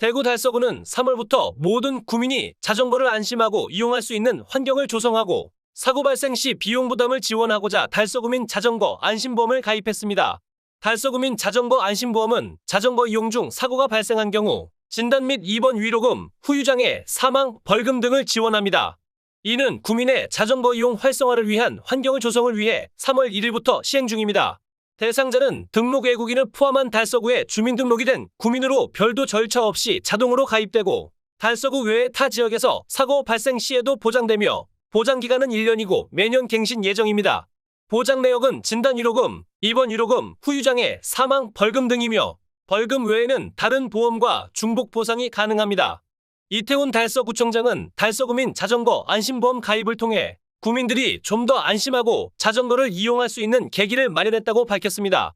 대구 달서구는 3월부터 모든 구민이 자전거를 안심하고 이용할 수 있는 환경을 조성하고 사고 발생 시 비용 부담을 지원하고자 달서구민 자전거 안심보험을 가입했습니다. 달서구민 자전거 안심보험은 자전거 이용 중 사고가 발생한 경우 진단 및 입원 위로금, 후유장애, 사망, 벌금 등을 지원합니다. 이는 구민의 자전거 이용 활성화를 위한 환경을 조성을 위해 3월 1일부터 시행 중입니다. 대상자는 등록 외국인을 포함한 달서구에 주민등록이 된 구민으로 별도 절차 없이 자동으로 가입되고 달서구 외의 타 지역에서 사고 발생 시에도 보장되며 보장 기간은 1년이고 매년 갱신 예정입니다. 보장 내역은 진단 위로금, 입원 위로금, 후유장애, 사망, 벌금 등이며 벌금 외에는 다른 보험과 중복 보상이 가능합니다. 이태훈 달서구청장은 달서구민 자전거 안심보험 가입을 통해 구민들이 좀 더 안심하고 자전거를 이용할 수 있는 계기를 마련했다고 밝혔습니다.